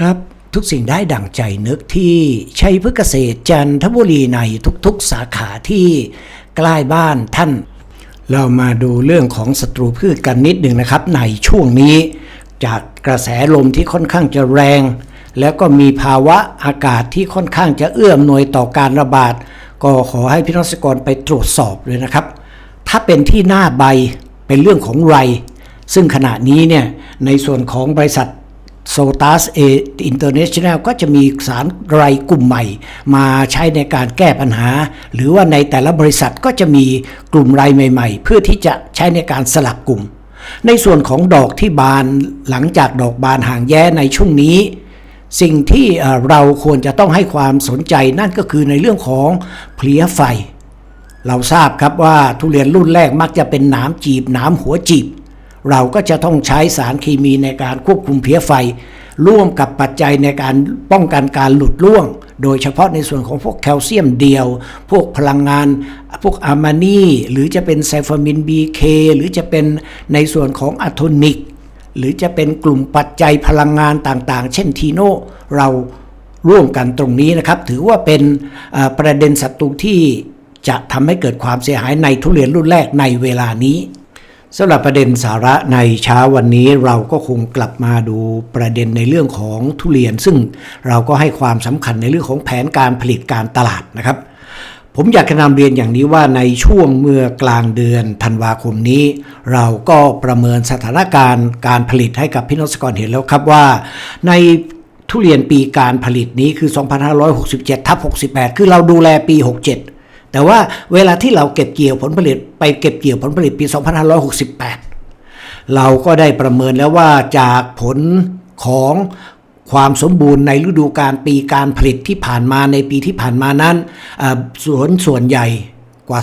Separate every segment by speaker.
Speaker 1: ครับทุกสิ่งได้ดั่งใจนึกที่ชัยพฤกษเกษตรจันทบุรีในทุกๆสาขาที่ใกล้บ้านท่าน เรามาดูเรื่องของศัตรูพืชกันนิดหนึ่งนะครับ ในช่วงนี้ จากกระแสลมที่ค่อนข้างจะแรง แล้วก็มีภาวะอากาศที่ค่อนข้างจะเอื้ออำนวยต่อการระบาด ก็ขอให้พี่น้องเกษตรกรไปตรวจสอบเลยนะครับ ถ้าเป็นที่หน้าใบเป็นเรื่องของไร ซึ่งขณะนี้เนี่ยในส่วนของบริษัท โซตัสเออินเตอร์เนชั่นแนลก็จะมีสารไรกลุ่มใหม่ มาใช้ในการแก้ปัญหา หรือว่าในแต่ละบริษัทก็จะมีกลุ่มไรใหม่ๆ เพื่อที่จะใช้ในการสลับกลุ่ม ในส่วนของดอกที่บานหลังจากดอกบานห่างแย้ในช่วงนี้ สิ่งที่เอ่อเราควรจะต้องให้ความสนใจนั่นก็คือในเรื่องของเพลี้ยไฟ เราทราบครับว่าทุเรียนรุ่นแรกมักจะเป็นหนามจีบหนามหัวจีบ เราก็จะต้องใช้สารเคมีในการควบคุมเพลี้ยไฟ ร่วมกับปัจจัยในการป้องกันการหลุดร่วง โดยเฉพาะในส่วนของพวกแคลเซียมเดียว พวกพลังงาน พวกอะมานีหรือจะเป็นไซฟามิน BK หรือจะเป็นในส่วนของอะโทนิก หรือจะเป็นกลุ่มปัจจัยพลังงานต่างๆ เช่นทีโนเราร่วมกันตรงนี้นะครับ ถือว่าเป็นประเด็นศัตรูที่จะทำให้เกิดความเสียหายในทุเรียนรุ่นแรกในเวลานี้ สำหรับประเด็นสาระในเช้าวันนี้เราก็คงกลับมาดูประเด็นในเรื่องของทุเรียน ซึ่งเราก็ให้ความสำคัญในเรื่องของแผนการผลิตการตลาดนะครับ ผมอยากจะนำเรียนอย่างนี้ว่าในช่วงเมื่อกลางเดือนธันวาคมนี้ เราก็ประเมินสถานการณ์การผลิตให้กับพี่น้องเกษตรกรเห็นแล้วครับว่าในทุเรียนปีการผลิตนี้คือ 2567ทับ68 คือเราดูแลปี 67 แต่ว่าเวลาที่เราเก็บเกี่ยวผลผลิต ไปเก็บเกี่ยวผลผลิตปี 2568 เราก็ได้ประเมินแล้วว่าจากผลของความสมบูรณ์ในฤดูการปีการผลิตที่ผ่านมาในปีที่ผ่านมานั้นเอ่อสวนส่วนใหญ่กว่า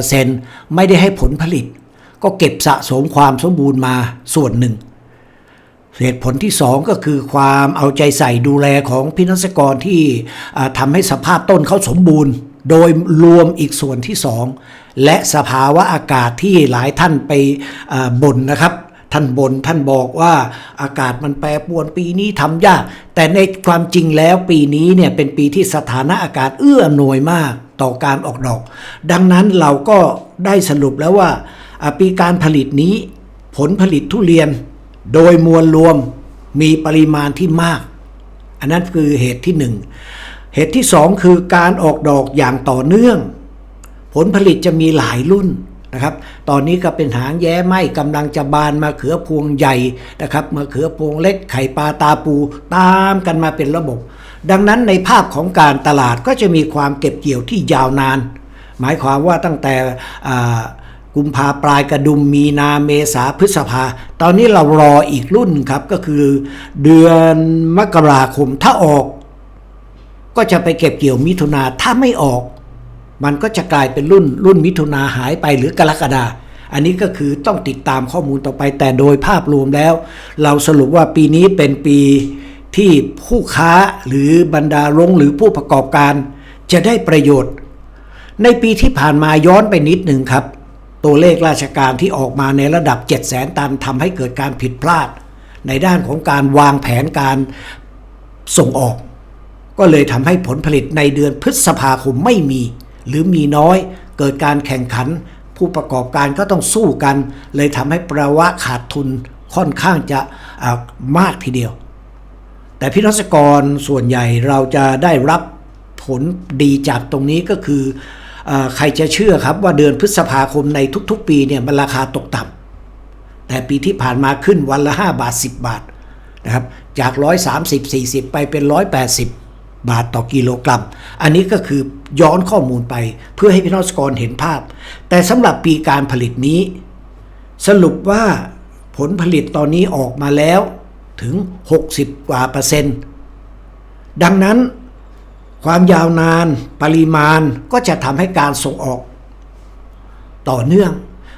Speaker 1: 30%ไม่ได้ให้ผลผลิต ก็เก็บสะสมความสมบูรณ์มาส่วนหนึ่งเหตุผลที่ 2 ก็คือความเอาใจใส่ดูแลของพี่นักกรที่ทำให้สภาพต้นเขาสมบูรณ์ โดยรวมอีกส่วนที่ 2 และสภาวะอากาศที่หลายท่านไปบ่นนะครับ ท่านบนท่านบอกว่าอากาศมันแปรปรวนปีนี้ทำยาก แต่ในความจริงแล้วปีนี้เนี่ยเป็นปีที่สถานะอากาศเอื้ออำนวยมากต่อการออกดอก ดังนั้นเราก็ได้สรุปแล้วว่าปีการผลิตนี้ผลผลิตทุเรียน โดยมวลรวมมีปริมาณที่มาก อันนั้นคือเหตุที่หนึ่ง เหตุที่สองคือการออกดอกอย่างต่อเนื่อง ผลผลิตจะมีหลายรุ่นนะครับ ตอนนี้ก็เป็นหางแย้ไหมกำลังจะบานมาเขือพวงใหญ่นะครับมะเขือพวงเล็กไข่ปลาตาปูตามกันมาเป็นระบบ ดังนั้นในภาพของการตลาดก็จะมีความเก็บเกี่ยวที่ยาวนาน หมายความว่าตั้งแต่กุมภาปลายกระดุมมีนาเมษาพฤษภา ตอนนี้เรารออีกรุ่นครับก็คือเดือนมกราคมถ้าออก ก็จะไปเก็บเกี่ยวมิถุนาถ้าไม่ออก มันก็จะกลายเป็นรุ่นรุ่นมิถุนาหายไปหรือกรกฎาอันนี้ก็คือต้องติดตามข้อมูลต่อไปแต่โดยภาพรวมแล้ว เราสรุปว่าปีนี้เป็นปีที่ผู้ค้าหรือบรรดาโรงหรือผู้ประกอบการ จะได้ประโยชน์ ในปีที่ผ่านมาย้อนไปนิดหนึ่งครับ ตัวเลขราชการที่ออกมาในระดับ 7 0 0 0 0 0 ตันทำให้เกิดการผิดพลาด ในด้านของการวางแผนการส่งออก ก็เลยทำให้ผลผลิตในเดือนพฤษภาคมไม่มี หรือมีน้อย เกิดการแข่งขัน ผู้ประกอบการก็ต้องสู้กัน เลยทำให้ประวะขาดทุนค่อนข้างจะมากทีเดียว แต่พี่น้องเกษตรกรส่วนใหญ่เราจะได้รับผลดีจากตรงนี้ก็คือเออใครจะเชื่อครับว่าเดือนพฤษภาคมในทุกๆ ปีเนี่ยมันราคาตกต่ำแต่ปีที่ผ่านมาขึ้นวันละ 5 บาท 10 บาทนะครับจาก 130 40 ไปเป็น 180 บาทต่อกิโลกรัม อันนี้ก็คือย้อนข้อมูลไปเพื่อให้พี่น้องเกษตรกรเห็นภาพ แต่สำหรับปีการผลิตนี้ สรุปว่าผลผลิตตอนนี้ออกมาแล้วถึง 60 กว่าเปอร์เซ็นต์ ดังนั้นความยาวนานปริมาณก็จะทำให้การส่งออกต่อเนื่อง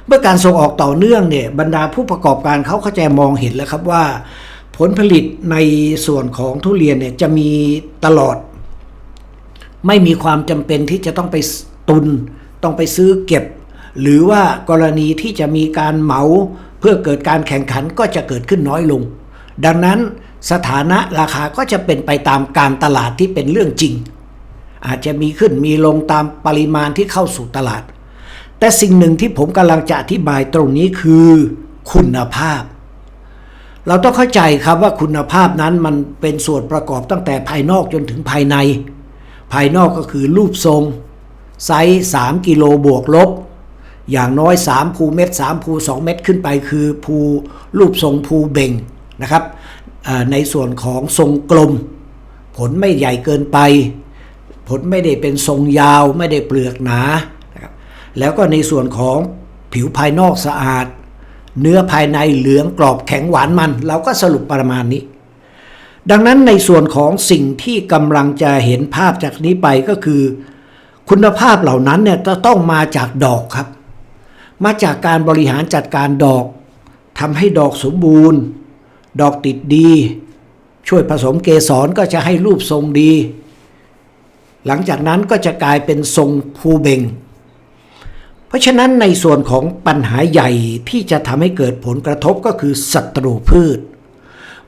Speaker 1: เมื่อการส่งออกต่อเนื่องเนี่ยบรรดาผู้ประกอบการเขาเข้าใจมองเห็นแล้วครับว่า ผลผลิตในส่วนของทุเรียนเนี่ยจะมีตลอด ไม่มีความจำเป็นที่จะต้องไปตุน ต้องไปซื้อเก็บ หรือว่ากรณีที่จะมีการเหมาเพื่อเกิดการแข่งขันก็จะเกิดขึ้นน้อยลง ดังนั้นสถานะราคาก็จะเป็นไปตามการตลาดที่เป็นเรื่องจริง อาจจะมีขึ้นมีลงตามปริมาณที่เข้าสู่ตลาด แต่สิ่งหนึ่งที่ผมกำลังจะอธิบายตรงนี้คือ คุณภาพ เราต้องเข้าใจครับว่าคุณภาพนั้นมันเป็นส่วนประกอบตั้งแต่ภายนอกจนถึงภายใน ภายนอกก็คือรูปทรง ไซส์3กิโลบวกลบ อย่างน้อย 3 ภูเม็ด3ภู2 เม็ดขึ้นไปคือภูรูปทรงภูเบ่งนะครับในส่วนของทรงกลม ผลไม่ใหญ่เกินไป ผลไม่ได้เป็นทรงยาวไม่ได้เปลือกหนานะแล้วก็ในส่วนของผิวภายนอกสะอาด เนื้อภายในเหลืองกรอบแข็งหวานมัน เราก็สรุปประมาณนี้ ดังนั้นในส่วนของสิ่งที่กำลังจะเห็นภาพจากนี้ไปก็คือ คุณภาพเหล่านั้นเนี่ยจะต้องมาจากดอกครับ มาจากการบริหารจัดการดอกทำให้ดอกสมบูรณ์ ดอกติดดี ช่วยผสมเกสรก็จะให้รูปทรงดี หลังจากนั้นก็จะกลายเป็นทรงภูเบง เพราะฉะนั้นในส่วนของปัญหาใหญ่ที่จะทำให้เกิดผลกระทบก็คือศัตรูพืช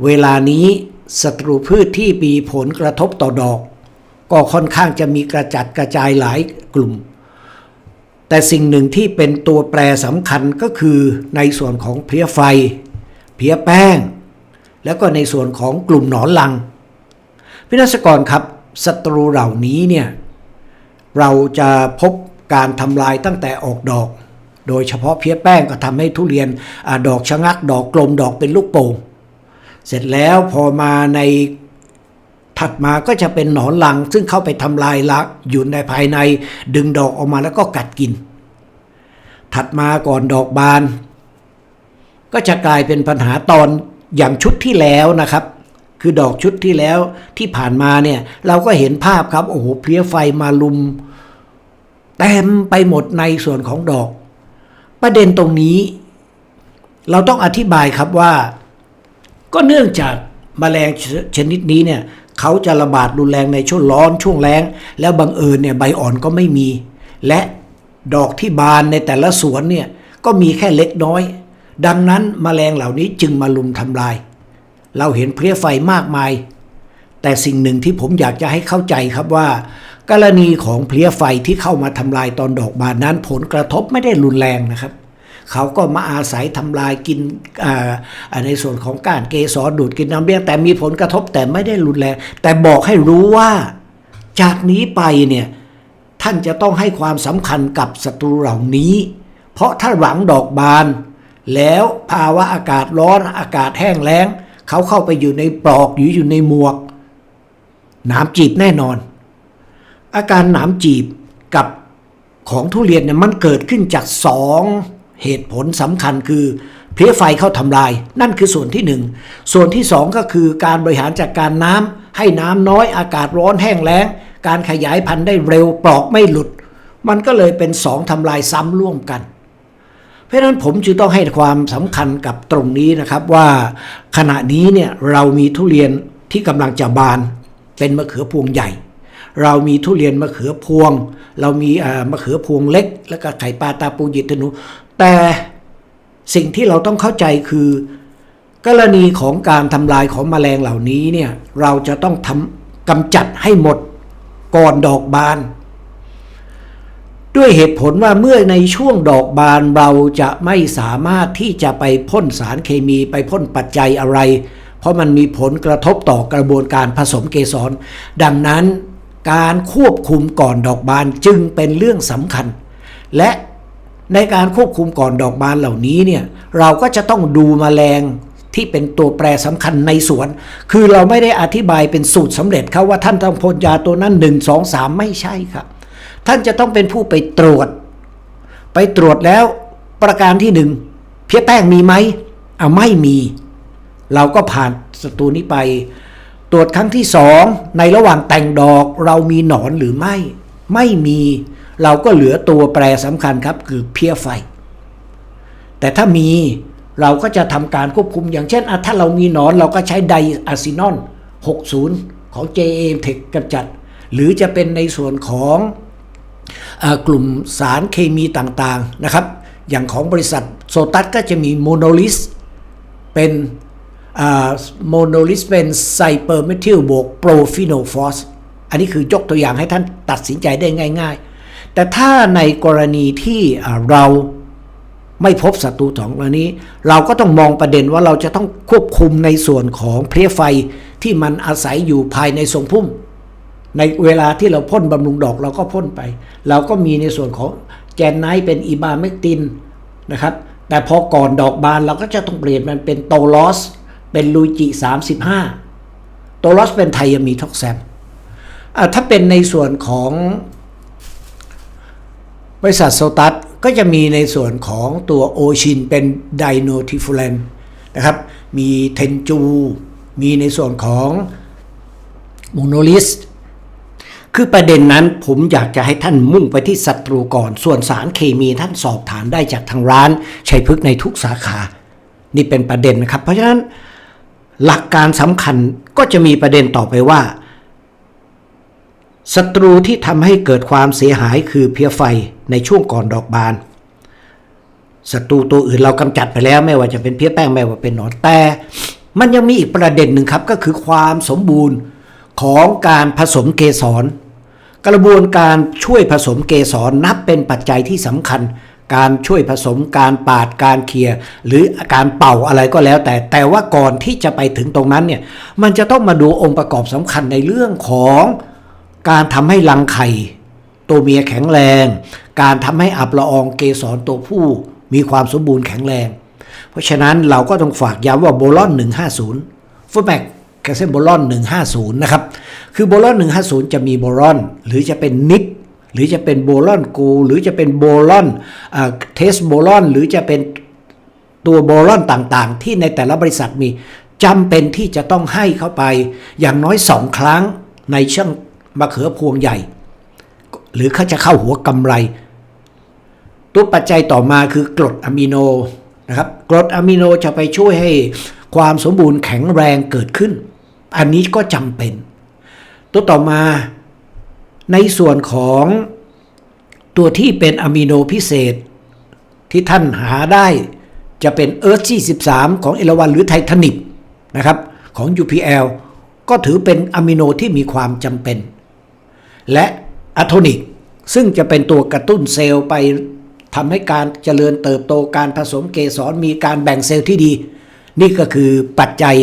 Speaker 1: เวลานี้ศัตรูพืชที่มีผลกระทบต่อดอก ก็ค่อนข้างจะมีกระจัดกระจายหลายกลุ่ม แต่สิ่งหนึ่งที่เป็นตัวแปรสำคัญก็คือในส่วนของเพลี้ยไฟ เพลี้ยแป้ง แล้วก็ในส่วนของกลุ่มหนอนลังพินักกรครับศัตรูเหล่านี้เนี่ยเราจะพบ การทำลายตั้งแต่ออกดอก โดยเฉพาะเพี้ยแป้งก็ทำให้ทุเรียนอดอกชะงัก ดอกกลมดอกเป็นลูกโป่งเสร็จแล้วพอมาในถัดมาก็จะเป็นหนอนลัง ซึ่งเข้าไปทำลายละอยู่ในภายในดึงดอกออกมาแล้วก็กัดกิน ถัดมาก่อนดอกบาน ก็จะกลายเป็นปัญหาตอนอย่างชุดที่แล้วนะครับ คือดอกชุดที่แล้วที่ผ่านมาเนี่ยเราก็เห็นภาพครับโอ้โหเพลี้ยไฟมาลุม เต็มไปหมดในส่วนของดอก ประเด็นตรงนี้ เราต้องอธิบายครับว่า ก็เนื่องจากแมลงชนิดนี้เนี่ยเขาจะระบาดรุนแรงในช่วงร้อนช่วงแล้ง แล้วบังเอิญเนี่ยใบอ่อนก็ไม่มี และดอกที่บานในแต่ละสวนเนี่ยก็มีแค่เล็กน้อย ดังนั้นแมลงเหล่านี้จึงมาลุมทำลาย เราเห็นเพลี้ยไฟมากมาย แต่สิ่งหนึ่งที่ผมอยากจะให้เข้าใจครับว่า กรณีของเพลี้ยไฟที่เข้ามาทำลายตอนดอกบานนั้นผลกระทบไม่ได้รุนแรงนะครับเขาก็มาอาศัยทำลายกินในส่วนของกานเกสรดูดกินน้ำเลี้ยงแต่มีผลกระทบแต่ไม่ได้รุนแรงแต่บอกให้รู้ว่าจากนี้ไปเนี่ยท่านจะต้องให้ความสำคัญกับศัตรูเหล่านี้ เพราะถ้าหลังดอกบาน แล้วภาวะอากาศร้อนอากาศแห้งแล้ง เขาเข้าไปอยู่ในปลอกหรืออยู่ในหมวกนามจีบแน่นอน อาการหนามจีบกับของทุเรียนเนี่ยมันเกิดขึ้นจากสองเหตุผลสำคัญคือเพลี้ยไฟเข้าทำลาย นั่นคือส่วนที่หนึ่งส่วนที่สองก็คือการบริหารจัดการน้ำให้น้ำน้อยอากาศร้อนแห้งแล้ง การขยายพันธุ์ได้เร็วปลอกไม่หลุด มันก็เลยเป็นสองทำลายซ้ำร่วมกัน เพราะฉะนั้นผมจึงต้องให้ความสำคัญกับตรงนี้นะครับว่าขณะนี้เนี่ยเรามีทุเรียนที่กำลังจะบานเป็นมะเขือพวงใหญ่ เรามีทุเรียนมะเขือพวง เรามีอ่อมะเขือพวงเล็ก แล้วก็ไข่ปลาตาปูยิดธนู แต่สิ่งที่เราต้องเข้าใจคือ กรณีของการทำลายของแมลงเหล่านี้เนี่ยเราจะต้องทำกำจัดให้หมดก่อนดอกบาน ด้วยเหตุผลว่าเมื่อในช่วงดอกบานเราจะไม่สามารถที่จะไปพ่นสารเคมีไปพ่นปัจจัยอะไร เพราะมันมีผลกระทบต่อกระบวนการผสมเกสร ดังนั้น การควบคุมก่อนดอกบานจึงเป็นเรื่องสำคัญ และในการควบคุมก่อนดอกบานเหล่านี้เนี่ยเราก็จะต้องดูแมลงที่เป็นตัวแปรสำคัญในสวน คือเราไม่ได้อธิบายเป็นสูตรสำเร็จครับว่าท่านต้องพ่นยาตัวนั้น1 2 3ไม่ใช่ครับ ท่านจะต้องเป็นผู้ไปตรวจ ไปตรวจแล้วประการที่หนึ่งเพี้ยแป้งมีไหมอ่าไม่มี เราก็ผ่านสตูนี้ไป ตรวจครั้งที่สองในระหว่างแต่งดอกเรามีหนอนหรือไม่ ไม่มี เราก็เหลือตัวแปรสำคัญครับ คือเพี้ยไฟ แต่ถ้ามีเราก็จะทำการควบคุมอย่างเช่น ถ้าเรามีหนอนเราก็ใช้ไดอะซินอน 60 ของ JA Tech กำจัด หรือจะเป็นในส่วนของอกลุ่มสารเคมีต่างๆนะครับ อย่างของบริษัทโซตัสก็จะมีโมโนลิสเป็น โมโนลิสเปนไซเปอร์เมทิลบวกโปรฟิโนฟอสอันนี้คือยกตัวอย่างให้ท่านตัดสินใจได้ง่าย ๆ แต่ถ้าในกรณีที่เราไม่พบศัตรูสองตัวนี้ เราก็ต้องมองประเด็นว่าเราจะต้องควบคุมในส่วนของเพลี้ยไฟที่มันอาศัยอยู่ภายในทรงพุ่ม ในเวลาที่เราพ่นบำรุงดอกเราก็พ่นไป เราก็มีในส่วนของแจนไนเป็นอีบาเมกตินนะครับ แต่พอก่อนดอกบานเราก็จะต้องเปลี่ยนมันเป็นโตลอส เป็นลูจิ 35 โตลอสเป็นไทยามีท็อกแซมถ้าเป็นในส่วนของบริษัทโซตัสก็จะมีในส่วนของตัวโอชินเป็นไดโนทิฟูแลนนะครับ มีเทนจู มีในส่วนของโมโนลิสคือประเด็นนั้นผมอยากจะให้ท่านมุ่งไปที่ศัตรูก่อน ส่วนสารเคมีท่านสอบถามได้จากทางร้านชัยพฤกษ์ในทุกสาขา นี่เป็นประเด็นนะครับ เพราะฉะนั้น หลักการสำคัญก็จะมีประเด็นต่อไปว่าศัตรูที่ทำให้เกิดความเสียหายคือเพียไฟในช่วงก่อนดอกบานศัตรูตัวอื่นเรากำจัดไปแล้วไม่ว่าจะเป็นเพี้ยแป้งไม่ว่าเป็นหนอนแต่ มันยังมีอีกประเด็นหนึ่งครับก็คือความสมบูรณ์ของการผสมเกสร กระบวนการช่วยผสมเกสรนับเป็นปัจจัยที่สำคัญ การช่วยผสมการปาดการเคลียร์หรือการเป่าอะไรก็แล้ว แต่แต่ว่าก่อนที่จะไปถึงตรงนั้นเนี่ยมันจะต้องมาดูองค์ประกอบสำคัญในเรื่องของการทำให้รังไข่ตัวเมียแข็งแรง การทำให้อับละอองเกสรตัวผู้มีความสมบูรณ์แข็งแรง เพราะฉะนั้นเราก็ต้องฝากย้ำว่าโบลอน 150ฟูแบกแคลเซียมโบลอน 150 นะครับ คือโบลอน 150 จะมีโบลอน หรือจะเป็นนิก หรือจะเป็นโบลอนกูหรือจะเป็นโบลอนเทสโบลอนหรือจะเป็นตัวโบลอนต่างๆ ที่ในแต่ละบริษัทมีจำเป็นที่จะต้องให้เข้าไปอย่างน้อยสองครั้งในช่างมะเขือพวงใหญ่ หรือเขาจะเข้าหัวกำไร ตัวปัจจัยต่อมาคือกรดอะมิโนนะครับกรดอะมิโนจะไปช่วยให้ความสมบูรณ์แข็งแรงเกิดขึ้น อันนี้ก็จำเป็น ตัวต่อมา ในส่วนของตัวที่เป็นอะมิโนพิเศษ ที่ท่านหาได้จะเป็นเอิร์ธ13 ของเอราวันหรือไททานิกนะครับของ UPL ก็ถือเป็นอะมิโนที่มีความจำเป็น และอะโทนิกซึ่งจะเป็นตัวกระตุ้นเซลล์ไปทำให้การเจริญเติบโตการผสมเกสรมีการแบ่งเซลล์ที่ดี นี่ก็คือปัจจัย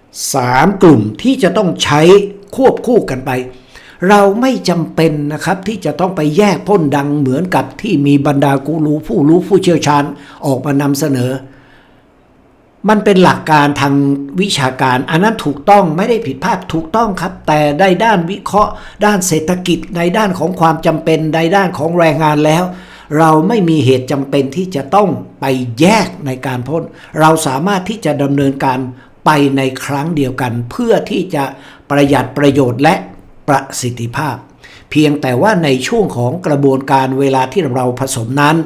Speaker 1: 3 กลุ่มที่จะต้องใช้ควบคู่กันไป เราไม่จำเป็นนะครับที่จะต้องไปแยกพ่นดังเหมือนกับที่มีบรรดากูรูผู้รู้ผู้เชี่ยวชาญออกมานำเสนอ มันเป็นหลักการทางวิชาการ อันนั้นถูกต้องไม่ได้ผิดพลาดถูกต้องครับ แต่ในด้านวิเคราะห์ ด้านเศรษฐกิจในด้านของความจำเป็นในด้านของแรงงานแล้วเราไม่มีเหตุจำเป็นที่จะต้องไปแยกในการพ่น เราสามารถที่จะดำเนินการไปในครั้งเดียวกัน เพื่อที่จะประหยัดประโยชน์และ ประสิทธิภาพ เพียงแต่ว่าในช่วงของกระบวนการเวลาที่เราผสมนั้น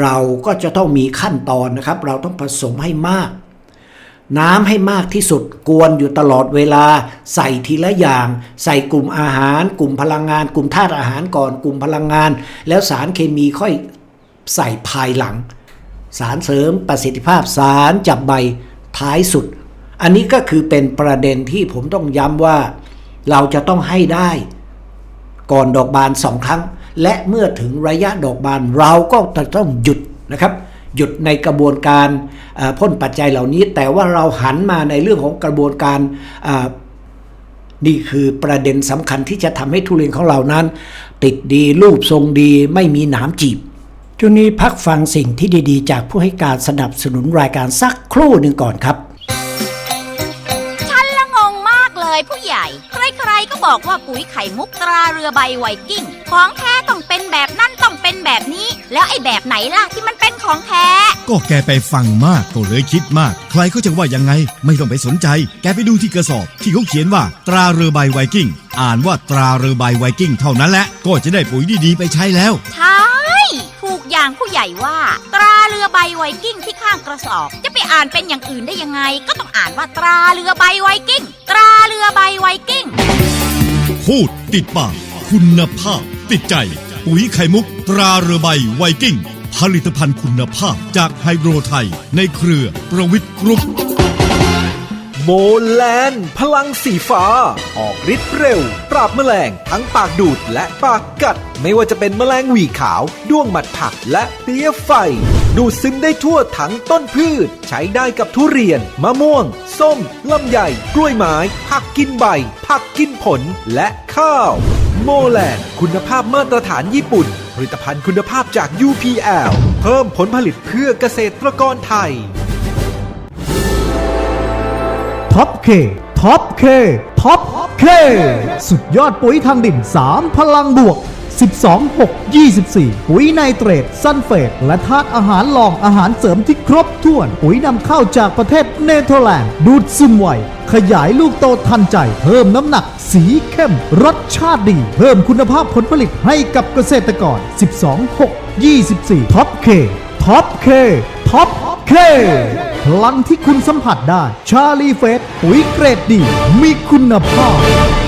Speaker 1: เราก็จะต้องมีขั้นตอนนะครับ เราต้องผสมให้มาก น้ำให้มากที่สุดกวนอยู่ตลอดเวลา ใส่ทีละอย่าง ใส่กลุ่มอาหาร กลุ่มพลังงาน กลุ่มธาตุอาหารก่อนกลุ่มพลังงาน แล้วสารเคมีค่อยใส่ภายหลัง สารเสริมประสิทธิภาพสารจับใบท้ายสุด อันนี้ก็คือเป็นประเด็นที่ผมต้องย้ำว่า เราจะต้องให้ได้ก่อนดอกบานสองครั้ง และเมื่อถึงระยะดอกบานเราก็จะต้องหยุดนะครับ หยุดในกระบวนการพ่นปัจจัยเหล่านี้ แต่ว่าเราหันมาในเรื่องของกระบวนการนี่คือประเด็นสำคัญที่จะทำให้ทุเรียนของเรานั้น ติดดีรูปทรงดีไม่มีหนามจีบจุดนี้พักฟังสิ่งที่ดีๆ จากผู้ให้การสนับสนุนรายการสักครู่หนึ่งก่อนครับ
Speaker 2: ปุ๋ยไข่มุกตราเรือใบไวกิ้ง ของแท้ต้องเป็นแบบนั่นต้องเป็นแบบนี้ แล้วไอ้แบบไหนล่ะที่มันเป็นของแท้
Speaker 3: ก็แกไปฟังมากก็เลยคิดมาก ใครเขาจะว่ายังไง ไม่ต้องไปสนใจ แกไปดูที่กระสอบ ที่เขาเขียนว่าตราเรือใบไวกิ้ง อ่านว่าตราเรือใบไวกิ้งเท่านั้นแหละ ก็จะได้ปุ๋ยดีๆไปใช้แล้ว
Speaker 2: ใช่ถูกอย่างผู้ใหญ่ว่า ตราเรือใบไวกิ้งที่ข้างกระสอบ จะไปอ่านเป็นอย่างอื่นได้ยังไง ก็ต้องอ่านว่าตราเรือใบไวกิ้ง ตราเรือใบไวกิ้ง
Speaker 3: พูดติดปาก คุณภาพ ติดใจ ปุ๋ยไข่มุก ตราเรือใบไวกิ้ง ผลิตภัณฑ์คุณภาพจากไฮโดรไทย ในเครือประวิทย์กรุ๊ป
Speaker 4: โมแลนพลังสีฟ้า ออกฤทธิ์เร็ว ปราบแมลง ทั้งปากดูดและปากกัด ไม่ว่าจะเป็นแมลงหวีขาว ด้วงหมัดผักและเพลี้ยไฟ ดูดซึมได้ทั่วทั้งต้นพืช ใช้ได้กับทุเรียน มะม่วง ส้ม ลำไย กล้วยไม้ผักกินใบ ผักกินผล และข้าว โมแลนคุณภาพมาตรฐานญี่ปุ่น ผลิตภัณฑ์คุณภาพจาก UPL เพิ่มผลผลิตเพื่อเกษตรกรไทย
Speaker 5: ท็อปเคท็อปเคท็อปเค สุดยอดปุ๋ยทางดิน 3 พลังบวก 12 6 24 ปุ๋ยไนเตรตซัลเฟตและธาตุอาหารรองอาหารเสริมที่ครบถ้วน ปุ๋ยนำเข้าจากประเทศเนเธอร์แลนด์ ดูดซึมไวขยายลูกโตทันใจ เพิ่มน้ำหนัก สีเข้ม รสชาติดี เพิ่มคุณภาพผลผลิตให้กับเกษตรกร 12 6 24 ท็อปเค ท็อปเค ท็อปเคพลังที่คุณสัมผัสได้ ชาลีเฟสปุ๋ยเกรดดี มีคุณภาพ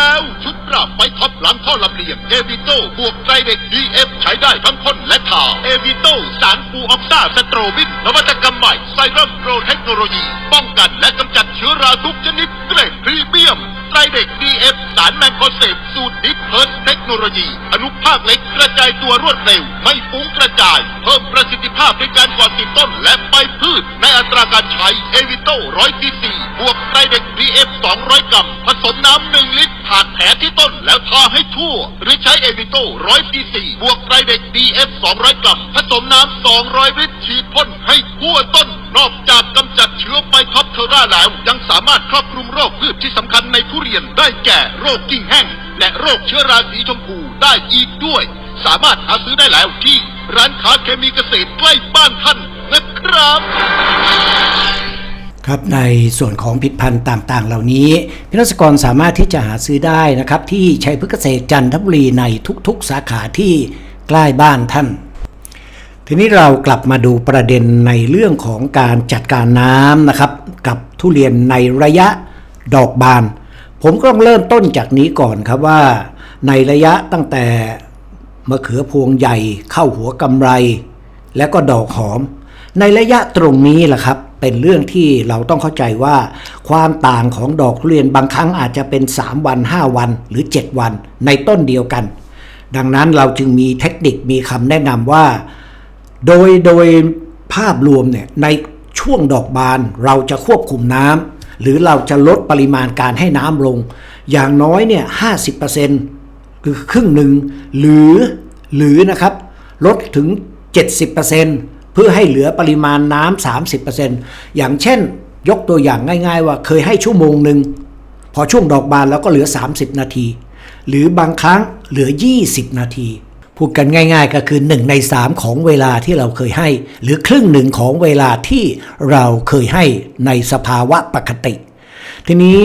Speaker 6: แล้ว ชุดปราบไฟท็อปหลังท่อลำเลียงเอวิโต้บวกไตรเด็กดีเอฟใช้ได้ทั้งพ่นและทาเอวิโต้สารฟูออกซ่าสโตรวิน นวัตกรรมใหม่ไซรัมโปรเทคโนโลยี ป้องกันและกำจัดเชื้อราทุกชนิดเกรดพรีเมียมไตรเด็กดีเอฟสารแมงโกเซบสูตรดิฟเฮิร์สเทคโนโลยีอาคเล็กกระจายตัวรวดเร็ว ไม่ฟุ้งกระจาย เพิ่มประสิทธิภาพในการก่อติดต้นและใบพืช ในอัตราการใช้เอวิโต้ร้อยซีซีบวกไตรเด็กดีเอฟสองร้อยกรัมผสมน้ำหนึ่งลิตรผ่านแผลที่ต้นแล้วทาให้ทั่ว หรือใช้เอวิโต้ร้อยซีซีบวกไตรเด็กดีเอฟสองร้อยกรัมผสมน้ำสองร้อยลิตรฉีดพ่นให้ทั่วต้น นอกจากกำจัดเชื้อไบท็อปเทอร่าแล้ว ยังสามารถครอบคลุมโรคพืชที่สำคัญในทุเรียนได้แก่โรคกิ่งแห้ง และโรคเชื้อราสีชมพูได้อีกด้วย สามารถหาซื้อได้แล้วที่ร้านค้าเคมีเกษตรใกล้บ้านท่านนะครับ
Speaker 1: ครับในส่วนของผลิดพันธุ์ต่างๆ เหล่านี้พิรัศกรสามารถที่จะหาซื้อได้นะครับ ที่ชัยพฤกษเกษตรจันทบุรีในทุกๆ สาขาที่ใกล้บ้านท่านทีนี้เรากลับมาดูประเด็นในเรื่องของการจัดการน้ำนะครับ กับทุเรียนในระยะดอกบาน ผมก็ต้องเริ่มต้นจากนี้ก่อนครับว่า ในระยะตั้งแต่มะเขือพวงใหญ่เข้าหัวกำไร แล้วก็ดอกหอม ในระยะตรงนี้แหละครับ เป็นเรื่องที่เราต้องเข้าใจว่า ความต่างของดอกทุเรียนบางครั้งอาจจะเป็น 3 วัน 5 วันหรือ 7 วัน ในต้นเดียวกัน ดังนั้นเราจึงมีเทคนิคมีคำแนะนำว่า โดยโดยภาพรวมเนี่ยในช่วงดอกบานเราจะควบคุมน้ำ หรือเราจะลดปริมาณการให้น้ำลง อย่างน้อยเนี่ยห้าสิบเปอร์เซ็นต์คือครึ่งหนึ่งหรือหรือนะครับลดถึง 70%เพื่อให้เหลือปริมาณน้ำ30%อย่างเช่น ยกตัวอย่างง่าย ๆ ว่าเคยให้ชั่วโมงหนึ่งพอช่วงดอกบานแล้วก็เหลือ 30 นาที หรือบางครั้งเหลือ 20 นาที พูดกันง่าย ๆ ก็คือ 1 ใน 3 ของเวลาที่เราเคยให้ หรือครึ่งหนึ่งของเวลาที่เราเคยให้ในสภาวะปกติ ทีนี้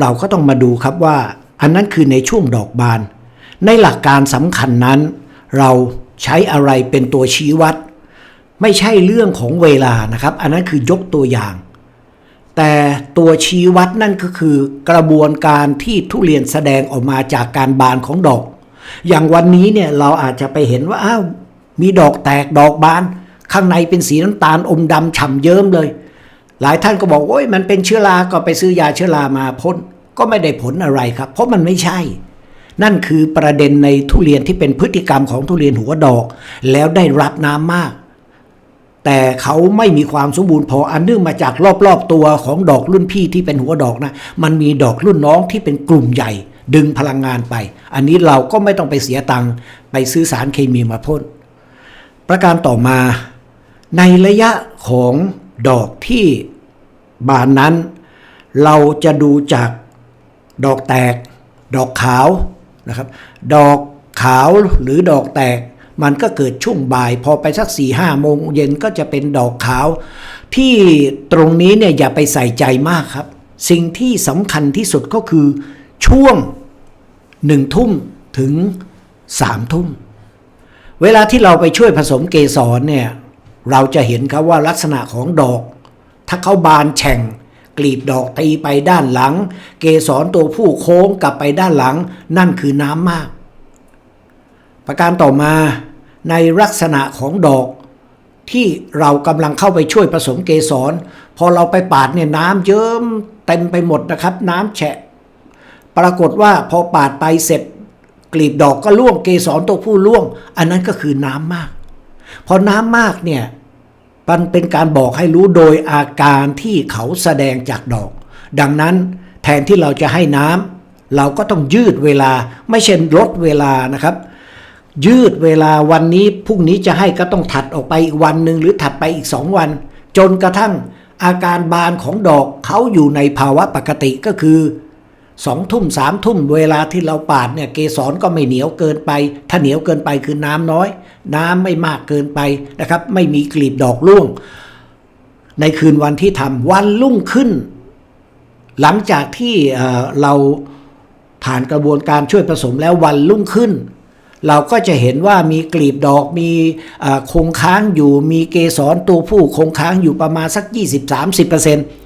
Speaker 1: เราก็ต้องมาดูครับว่า อันนั้นคือในช่วงดอกบาน ในหลักการสำคัญนั้น เราใช้อะไรเป็นตัวชี้วัด ไม่ใช่เรื่องของเวลานะครับ อันนั้นคือยกตัวอย่าง แต่ตัวชี้วัดนั่นก็คือกระบวนการที่ทุเรียนแสดงออกมาจากการบานของดอก อย่างวันนี้เนี่ยเราอาจจะไปเห็นว่าอ้าวมีดอกแตกดอกบาน ข้างในเป็นสีน้ำตาลอมดำฉ่ำเยิ้มเลย หลายท่านก็บอกโอ้ยมันเป็นเชื้อรา ก็ไปซื้อยาเชื้อรามาพ่นก็ไม่ได้ผลอะไรครับ เพราะมันไม่ใช่ นั่นคือประเด็นในทุเรียนที่เป็นพฤติกรรมของทุเรียนหัวดอก แล้วได้รับน้ำมาก แต่เขาไม่มีความสมบูรณ์พออันเนื่องมาจากรอบๆตัวของดอกรุ่นพี่ที่เป็นหัวดอกนะ มันมีดอกรุ่นน้องที่เป็นกลุ่มใหญ่ ดึงพลังงานไป อันนี้เราก็ไม่ต้องไปเสียตังค์ไปซื้อสารเคมีมาพ่น ประการต่อมาในระยะของดอกที่บานนั้น เราจะดูจากดอกแตก ดอกขาวนะครับ ดอกขาวหรือดอกแตก มันก็เกิดช่วงบ่าย พอไปสักสี่ห้าโมงเย็นก็จะเป็นดอกขาว ที่ตรงนี้เนี่ยอย่าไปใส่ใจมากครับ สิ่งที่สำคัญที่สุดก็คือช่วง หนึ่งทุ่มถึงสามทุ่ม เวลาที่เราไปช่วยผสมเกสรเนี่ย เราจะเห็นครับว่าลักษณะของดอก ถ้าเขาบานแฉ่ง กลีบดอกตีไปด้านหลัง เกสรตัวผู้โค้งกลับไปด้านหลัง นั่นคือน้ำมาก ประการต่อมาในลักษณะของดอกที่เรากำลังเข้าไปช่วยผสมเกสร พอเราไปปาดเนี่ยน้ำเยิ้มเต็มไปหมดนะครับ น้ำแฉะ ปรากฏว่าพอปาดไปเสร็จกลีบดอกก็ร่วงเกสรตัวผู้ร่วง อันนั้นก็คือน้ำมาก พอน้ำมากเนี่ยมันเป็นการบอกให้รู้โดยอาการที่เขาแสดงจากดอก ดังนั้นแทนที่เราจะให้น้ำเราก็ต้องยืดเวลาไม่เช่นลดเวลานะครับ ยืดเวลาวันนี้พรุ่งนี้จะให้ก็ต้องถัดออกไปอีกวันหนึ่งหรือถัดไปอีกสองวัน จนกระทั่งอาการบานของดอกเขาอยู่ในภาวะปกติก็คือ สองทุ่มสามทุ่มเวลาที่เราปาดเนี่ยเกสรก็ไม่เหนียวเกินไป ถ้าเหนียวเกินไปคือน้ำน้อย น้ำไม่มากเกินไปนะครับ ไม่มีกลีบดอกร่วง ในคืนวันที่ทำวันรุ่งขึ้น หลังจากที่เราผ่านกระบวนการช่วยผสมแล้ววันรุ่งขึ้น เราก็จะเห็นว่ามีกลีบดอกมีคงค้างอยู่มีเกสรตัวผู้คงค้างอยู่ประมาณสัก 20-30%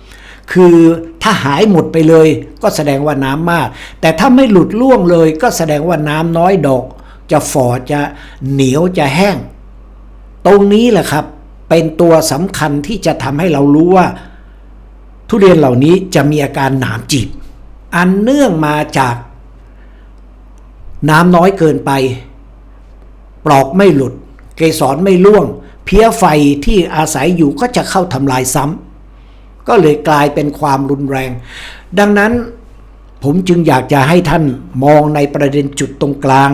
Speaker 1: คือถ้าหายหมดไปเลยก็แสดงว่าน้ำมาก แต่ถ้าไม่หลุดล่วงเลยก็แสดงว่าน้ำน้อยดอก จะฝ่อจะเหนียวจะแห้ง ตรงนี้แหละครับ เป็นตัวสำคัญที่จะทำให้เรารู้ว่า ทุเรียนเหล่านี้จะมีอาการหนามจีบ อันเนื่องมาจาก น้ำน้อยเกินไป ปลอกไม่หลุด เกสรไม่ร่วง เพี้ยไฟที่อาศัยอยู่ก็จะเข้าทำลายซ้ำ ก็เลยกลายเป็นความรุนแรง ดังนั้นผมจึงอยากจะให้ท่านมองในประเด็นจุดตรงกลาง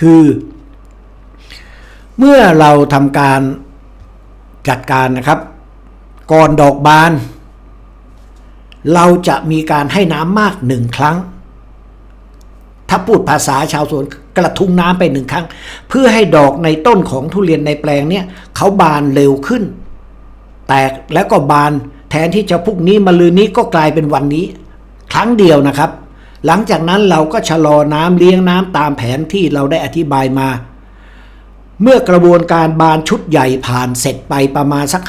Speaker 1: คือ เมื่อเราทำการจัดการนะครับ ก่อนดอกบาน เราจะมีการให้น้ำมากหนึ่งครั้ง ถ้าพูดภาษาชาวสวนกระทุ้งน้ำไปหนึ่งครั้ง เพื่อให้ดอกในต้นของทุเรียนในแปลงเนี่ยเขาบานเร็วขึ้น แตกแล้วก็บาน ทนที่จะพรุ่งนี้มาลืนนี้ก็กลายเป็นวันนี้ ครั้งเดียวนะครับ หลังจากนั้นเราก็ชะลอน้ำเลี้ยงน้ำตามแผนที่เราได้อธิบายมา เมื่อกระบวนการบานชุดใหญ่ผ่านเสร็จไปประมาณสัก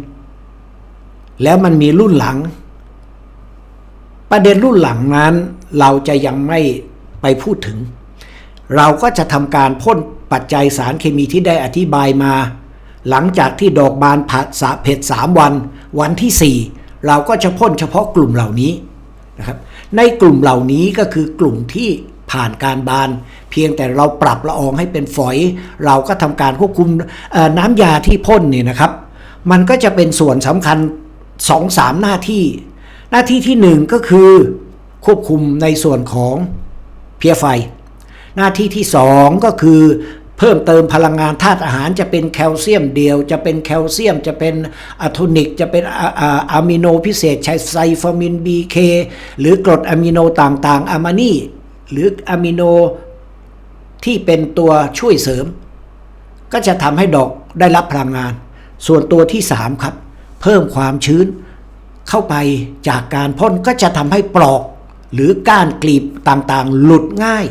Speaker 1: 50-60%แล้วมันมีรุ่นหลัง ประเด็นรุ่นหลังนั้นเราจะยังไม่ไปพูดถึง เราก็จะทำการพ่นปัจจัยสารเคมีที่ได้อธิบายมา หลังจากที่ดอกบานผัดสะเผ็ดสามวัน วันที่ 4 เราก็จะพ่นเฉพาะกลุ่มเหล่านี้นะครับในกลุ่มเหล่านี้ก็คือกลุ่มที่ผ่านการบาน เพียงแต่เราปรับละอองให้เป็นฝอย เราก็ทำการควบคุมน้ำยาที่พ่นเนี่ยนะครับ มันก็จะเป็นส่วนสำคัญสองสามหน้าที่ หน้าที่ที่หนึ่งก็คือควบคุมในส่วนของเพียไฟ หน้าที่ที่สองก็คือ เพิ่มเติมพลังงานธาตุอาหารจะเป็นแคลเซียมเดียว จะเป็นแคลเซียม จะเป็นอะโทนิก จะเป็นอะอะอะมิโนพิเศษใช้ไซฟามิน BK หรือกรดอะมิโนต่างๆอะมานีหรืออะมิโนที่เป็นตัวช่วยเสริม ก็จะทำให้ดอกได้รับพลังงาน ส่วนตัวที่ 3 ครับ เพิ่มความชื้นเข้าไปจากการพ่นก็จะทำให้ปลอก หรือก้านกลีบต่างๆ หลุดง่าย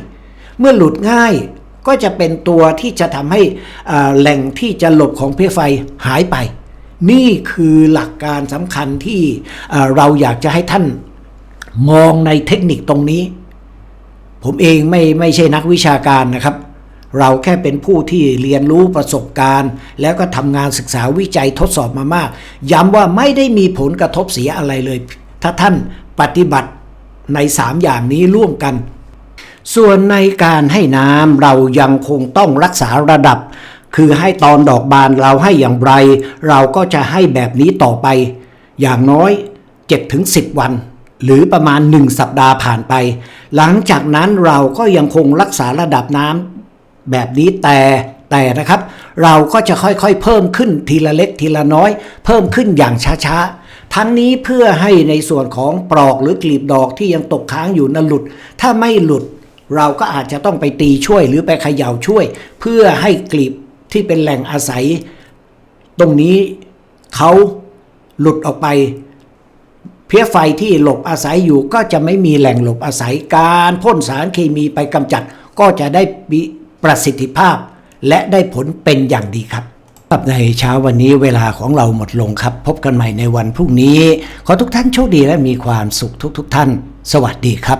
Speaker 1: เมื่อหลุดง่าย ก็จะเป็นตัวที่จะทำให้แหล่งที่จะหลบของเพลไฟหายไป นี่คือหลักการสำคัญที่เราอยากจะให้ท่านมองในเทคนิคตรงนี้ ผมเองไม่ไม่ใช่นักวิชาการนะครับ เราแค่เป็นผู้ที่เรียนรู้ประสบการณ์ แล้วก็ทำงานศึกษาวิจัยทดสอบมามาก ย้ำว่าไม่ได้มีผลกระทบเสียอะไรเลย ถ้าท่านปฏิบัติใน 3 อย่างนี้ร่วมกัน ส่วนในการให้น้ำเรายังคงต้องรักษาระดับ คือให้ตอนดอกบานเราให้อย่างไร เราก็จะให้แบบนี้ต่อไป อย่างน้อย 7-10 วัน หรือประมาณ 1 สัปดาห์ผ่านไป หลังจากนั้นเราก็ยังคงรักษาระดับน้ำแบบนี้แต่แต่นะครับเราก็จะค่อยๆ เพิ่มขึ้นทีละเล็กทีละน้อย เพิ่มขึ้นอย่างช้าๆ ทั้งนี้เพื่อให้ในส่วนของปลอกหรือกลีบดอกที่ยังตกค้างอยู่นั้นหลุด ถ้าไม่หลุด เราก็อาจจะต้องไปตีช่วยหรือไปเขย่าช่วย เพื่อให้กลีบที่เป็นแหล่งอาศัย ตรงนี้เขาหลุดออกไป เพี้ยไฟที่หลบอาศัยอยู่ก็จะไม่มีแหล่งหลบอาศัยการพ่นสารเคมีไปกำจัด ก็จะได้มีประสิทธิภาพ และได้ผลเป็นอย่างดีครับครับในเช้าวันนี้เวลาของเราหมดลงครับ พบกันใหม่ในวันพรุ่งนี้ ขอทุกท่านโชคดีและมีความสุขทุกๆท่าน สวัสดีครับ